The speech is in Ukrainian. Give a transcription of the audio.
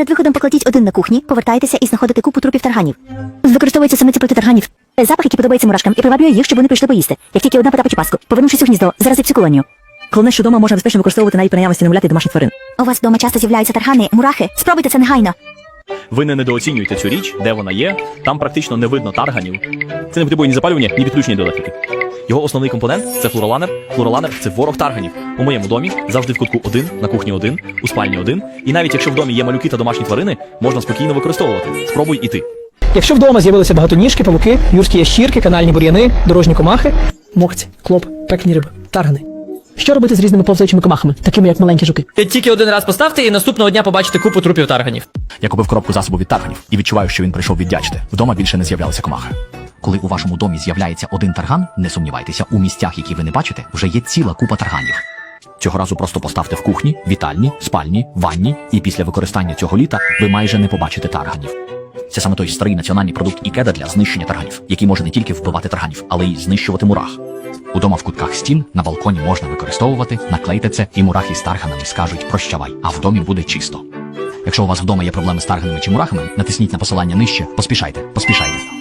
Перед виходом покладіть один на кухні, повертайтеся і знаходите купу трупів тарганів. Використовується саме це проти тарганів. Запах, який подобається мурашкам, і приваблює їх, щоб вони прийшли поїсти. Як тільки одна потапить у паску, повернувшись у гніздо, заразить всю колонію. Головне, що вдома можна безпечно використовувати навіть при наявності немовляти домашніх тварин. У вас вдома часто з'являються таргани, мурахи. Спробуйте це негайно. Ви не недооцінюєте цю річ, де вона є. Там практично не видно тарганів. Це не потребує ні запалювання, ні підключення до електрики. Його основний компонент це флуроланер. Флуроланер це ворог тарганів. У моєму домі завжди в кутку один, на кухні один, у спальні один. І навіть якщо в домі є малюки та домашні тварини, можна спокійно використовувати. Спробуй і ти. Якщо вдома з'явилися багатоніжки, павуки, юрські ящірки, канальні бур'яни, дорожні комахи, мохці, клоп, пекні риби, таргани. Що робити з різними повзаючими комахами, такими як маленькі жуки? Тільки один раз поставте і наступного дня побачите купу трупів тарганів. Я купив коробку засобу від тарганів і відчуваю, що він прийшов віддячити. Вдома більше не з'являлися комахи. Коли у вашому домі з'являється один тарган, не сумнівайтеся, у місцях, які ви не бачите, вже є ціла купа тарганів. Цього разу просто поставте в кухні, вітальні, спальні, ванні, і після використання цього літа ви майже не побачите тарганів. Це саме той старий національний продукт ікеда для знищення тарганів, який може не тільки вбивати тарганів, але й знищувати мурах. Удома в кутках стін на балконі можна використовувати, наклейте це, і мурахи з тарганами скажуть прощавай, а в домі буде чисто. Якщо у вас вдома є проблеми з тарганами чи мурахами, натисніть на посилання нижче, поспішайте, поспішайте.